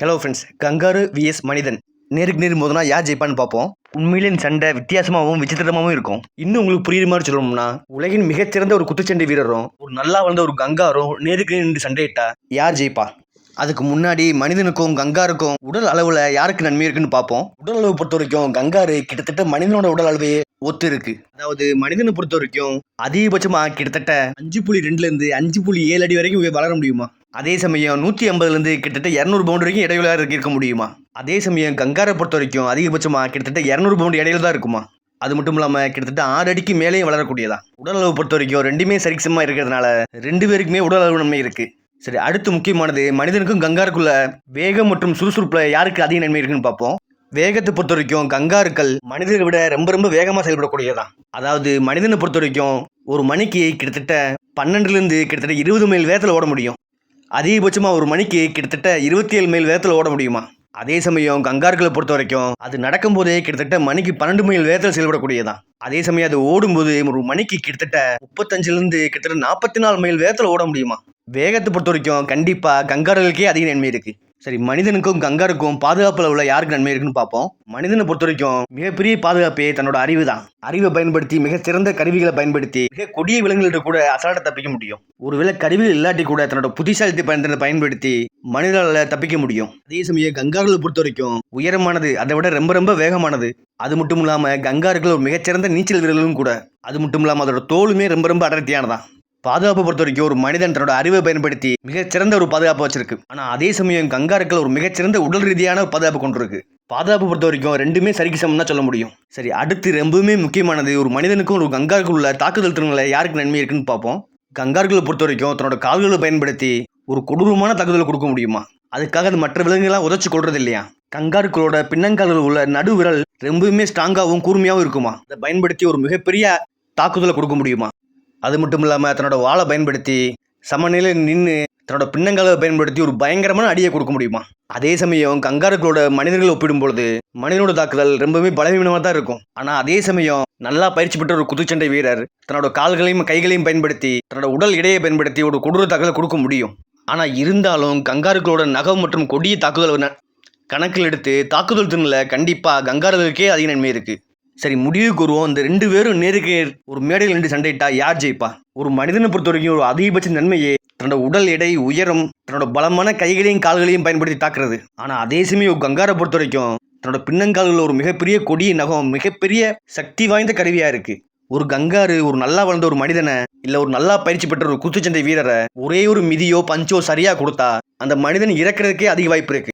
Hello friends kangaroo vs மனிதன். நேருக்கு நேர் மோதினா யார் ஜெயிப்பான்னு பார்ப்போம். உண்மையிலே சண்டை வித்தியாசமாகவும் விசித்திரமாகவும் இருக்கும். இன்னும் உங்களுக்கு புரியுற மாதிரி சொல்லணும்னா உலகின் மிகச்சிறந்த ஒரு குத்துச்சண்டை வீரரும் ஒரு நல்லா வளர்ந்த ஒரு கங்காரும் நேருக்கு நேர் நின்று சண்டையிட்டா யார் ஜெயிப்பா? அதுக்கு முன்னாடி மனிதனுக்கும் கங்காருக்கும் உடல் அளவில் யாருக்கு நன்மை இருக்குன்னு பார்ப்போம். உடல் அளவு பொறுத்த வரைக்கும் கங்காரு கிட்டத்தட்ட மனிதனோட உடல் அளவையே ஒத்து இருக்கு. அதாவது மனிதனை பொறுத்த வரைக்கும் அதிகபட்சமாக கிட்டத்தட்ட அஞ்சு புள்ளி ரெண்டுலேருந்து அஞ்சு புள்ளி ஏழு அடி வரைக்கும் வளர முடியுமா? அதே சமயம் நூற்றி ஐம்பதுலேருந்து கிட்டத்தட்ட இரநூறு பவுண்ட் வரைக்கும் இடையில இருக்க முடியுமா? அதே சமயம் கங்காரை பொறுத்த வரைக்கும் அதிகபட்சமாக கிட்டத்தட்ட இரநூறு பவுண்ட் இடையில தான் இருக்குமா? அது மட்டும் இல்லாமல் கிட்டத்தட்ட ஆறு அடிக்கு மேலேயும் வளரக்கூடியதா? உடல் அளவு பொறுத்த வரைக்கும் ரெண்டுமே சரிசமாக இருக்கிறதுனால ரெண்டு பேருக்குமே உடல் அளவு நன்மை இருக்குது சரி அடுத்து முக்கியமானது மனிதனுக்கும் கங்காருக்குள்ள வேகம் மற்றும் சுறுசுறுப்பில் யாருக்கு அதிக நன்மை இருக்குன்னு பார்ப்போம். வேகத்தை பொறுத்த வரைக்கும் கங்காருக்கள் மனிதர்களை விட ரொம்ப ரொம்ப வேகமாக செயல்படக்கூடியதான் அதாவது மனிதனை பொறுத்த வரைக்கும் ஒரு மணிக்கு கிட்டத்தட்ட பன்னெண்டுலேருந்து கிட்டத்தட்ட இருபது மைல் வேகத்தில் ஓட முடியும். அதிகபட்சமாக ஒரு மணிக்கு கிட்டத்தட்ட இருபத்தி ஏழு மைல் வேகத்தில் ஓட முடியுமா? அதே சமயம் கங்கார்களை பொறுத்த வரைக்கும் அது நடக்கும்போதே கிட்டத்தட்ட மணிக்கு பன்னெண்டு மைல் வேகத்தில் செயல்படக்கூடியதான் அதே சமயம் அது ஓடும்போது ஒரு மணிக்கு கிட்டத்தட்ட முப்பத்தஞ்சுலேருந்து கிட்டத்தட்ட நாற்பத்தி நாலு மைல் வேகத்தில் ஓட முடியுமா? வேகத்தை பொறுத்த வரைக்கும் கண்டிப்பாக கங்கார்களுக்கே அதிக நன்மை இருக்கு. சரி மனிதனுக்கும் கங்காருக்கும் பாதுகாப்பில் உள்ள யாருக்கு நன்மை இருக்குன்னு பார்ப்போம். மனிதனை பொறுத்த வரைக்கும் மிகப்பெரிய பாதுகாப்பே தன்னோட அறிவு தான். அறிவை பயன்படுத்தி மிக சிறந்த கருவிகளை பயன்படுத்தி மிக கொடிய விலங்குகள்கிட்ட கூட அசால்ட்டை தப்பிக்க முடியும். ஒருவேளை கருவிகள் இல்லாட்டி கூட தன்னோட புத்திசாலித்தை பயன்படுத்தி பயன்படுத்தி மனிதர்களால் தப்பிக்க முடியும். அதே சமயம் கங்கார்களை பொறுத்த வரைக்கும் உயரமானது அதை விட ரொம்ப ரொம்ப வேகமானது. அது மட்டும் இல்லாமல் கங்கார்கள் ஒரு மிகச்சிறந்த நீச்சல் வீரர்களும் கூட. அது மட்டும் இல்லாமல் அதோட தோலுமே ரொம்ப ரொம்ப அடர்த்தியானதான் பாதுகாப்பை பொறுத்த வரைக்கும் ஒரு மனிதன் தன்னோட அறிவை பயன்படுத்தி மிகச்சிறந்த ஒரு பாதுகாப்பு வச்சிருக்கு. ஆனால் அதே சமயம் கங்காருக்கள் ஒரு மிகச்சிறந்த உடல் ரீதியான ஒரு பாதுகாப்பு கொண்டிருக்கு பாதுகாப்பு பொறுத்த வரைக்கும் ரெண்டுமே சரிக்கு சமம் தான் சொல்ல முடியும். சரி அடுத்து ரொம்பவுமே முக்கியமானது ஒரு மனிதனுக்கும் ஒரு கங்காருக்கும் உள்ள தாக்குதல் திறன்களை யாருக்கு நன்மை இருக்குன்னு பார்ப்போம். கங்கார்களை பொறுத்த வரைக்கும் தன்னோட கால்களை பயன்படுத்தி ஒரு கொடூரமான தாக்குதலை கொடுக்க முடியுமா? அதுக்காக அது மற்ற விலங்குகள்லாம் உதச்சி கொள்றது இல்லையா? கங்காருக்களோட பின்னங்கால்கள் உள்ள நடு விரல் ரொம்பவுமே ஸ்ட்ராங்காகவும் கூர்மையாகவும் இருக்குமா? அதை பயன்படுத்தி ஒரு மிகப்பெரிய தாக்குதலை கொடுக்க முடியுமா? அது மட்டும் இல்லாமல் தன்னோட வாளை பயன்படுத்தி சமநிலையில் நின்று தன்னோட பின்னங்களை பயன்படுத்தி ஒரு பயங்கரமான அடியை கொடுக்க முடியுமா? அதே சமயம் கங்காருக்களோட மனிதர்கள் ஒப்பிடும்பொழுது மனிதனோட தாக்குதல் ரொம்பவே பலவீனமாக தான் இருக்கும். ஆனால் அதே சமயம் நல்லா பயிற்சி பெற்ற ஒரு குத்துச்சண்டை வீரர் தன்னோட கால்களையும் கைகளையும் பயன்படுத்தி தன்னோட உடல் இடையை பயன்படுத்தி ஒரு கொடூர தாக்குதல் கொடுக்க முடியும். ஆனால் இருந்தாலும் கங்காருக்களோட நகம் மற்றும் கொடிய தாக்குதல் கணக்கில் எடுத்து தாக்குதல் திறனில் கண்டிப்பாக கங்காருகளுக்கே அதிக நன்மை இருக்குது சரி முடிவுக்கு வருவோம் இந்த ரெண்டு பேரும் நேருக்கு நேர் ஒரு மேடையில் நின்று சண்டையிட்டா யார் ஜெயிப்பா? ஒரு மனிதனை பொறுத்த வரைக்கும் ஒரு அதிகபட்ச நன்மையே தன்னோட உடல் எடை உயரம் தன்னோட பலமான கைகளையும் கால்களையும் பயன்படுத்தி தாக்குறது. ஆனால் அதே சமயம் ஒரு கங்காரை பொறுத்த வரைக்கும் தன்னோட பின்னங்கால்களில் ஒரு மிகப்பெரிய கொடிய நகம் மிகப்பெரிய சக்தி வாய்ந்த கருவியாக இருக்குது ஒரு கங்காரு ஒரு நல்லா வளர்ந்த ஒரு மனிதனை இல்ல ஒரு நல்லா பயிற்சி பெற்ற ஒரு குத்துச்சண்டை வீரரை ஒரே ஒரு மிதியோ பஞ்சோ சரியா கொடுத்தா அந்த மனிதன் இறக்குறதுக்கே அதிக வாய்ப்பு இருக்கு.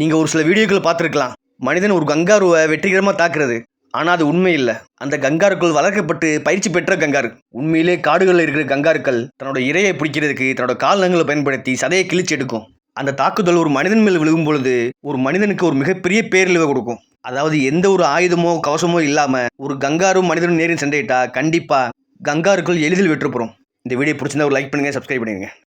நீங்க ஒரு சில வீடியோக்கள் பார்த்துருக்கலாம். மனிதன் ஒரு கங்காருவை வெற்றிகரமா தாக்குறது. ஆனால் அது உண்மை இல்லை. அந்த கங்காருக்குள் வளர்க்கப்பட்டு பயிற்சி பெற்ற கங்காரு. உண்மையிலே காடுகளில் இருக்கிற கங்காருக்கள் தன்னோட இரையை பிடிக்கிறதுக்கு தன்னோட கால்நங்களை பயன்படுத்தி சதையை கிழிச்சு எடுக்கும். அந்த தாக்குதல் ஒரு மனிதன் மேல் விழுகும் பொழுது ஒரு மனிதனுக்கு ஒரு மிகப்பெரிய பேரழிவை கொடுக்கும். அதாவது எந்த ஒரு ஆயுதமோ கவசமோ இல்லாமல் ஒரு கங்காரும் மனிதனும் நேரில் சண்டையிட்டா கண்டிப்பாக கங்காருக்குள் எளிதில் வெற்றுப்புறோம் இந்த வீடியோ பிடிச்சிருந்தா ஒரு லைக் பண்ணுங்கள் சப்ஸ்கிரைப் பண்ணுங்கள்